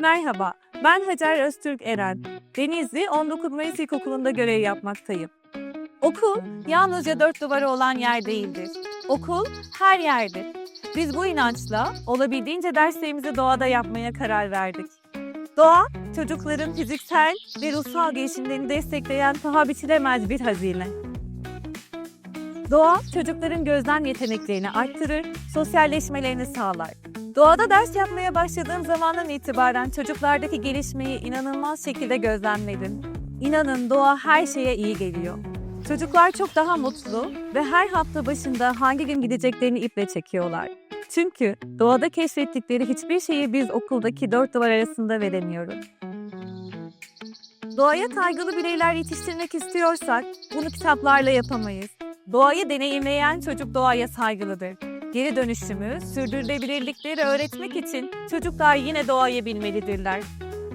Merhaba, ben Hacer Öztürk Eren. Denizli 19 Mayıs İlkokulu'nda görev yapmaktayım. Okul yalnızca dört duvarı olan yer değildir. Okul her yerdir. Biz bu inançla olabildiğince derslerimizi doğada yapmaya karar verdik. Doğa, çocukların fiziksel ve ruhsal gelişimlerini destekleyen paha biçilemez bir hazine. Doğa, çocukların gözlem yeteneklerini arttırır, sosyalleşmelerini sağlar. Doğada ders yapmaya başladığım zamandan itibaren çocuklardaki gelişmeyi inanılmaz şekilde gözlemledim. İnanın doğa her şeye iyi geliyor. Çocuklar çok daha mutlu ve her hafta başında hangi gün gideceklerini iple çekiyorlar. Çünkü doğada keşfettikleri hiçbir şeyi biz okuldaki dört duvar arasında veremiyoruz. Doğaya kaygılı bireyler yetiştirmek istiyorsak bunu kitaplarla yapamayız. Doğayı deneyimleyen çocuk doğaya saygılıdır. Geri dönüşümü, sürdürülebilirlikleri öğretmek için çocuklar yine doğayı bilmelidirler.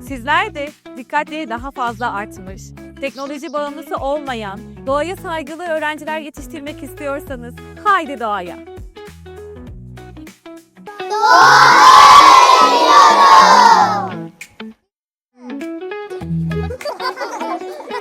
Sizler de dikkatleri daha fazla artmış, teknoloji bağımlısı olmayan, doğaya saygılı öğrenciler yetiştirmek istiyorsanız haydi doğaya. Doğa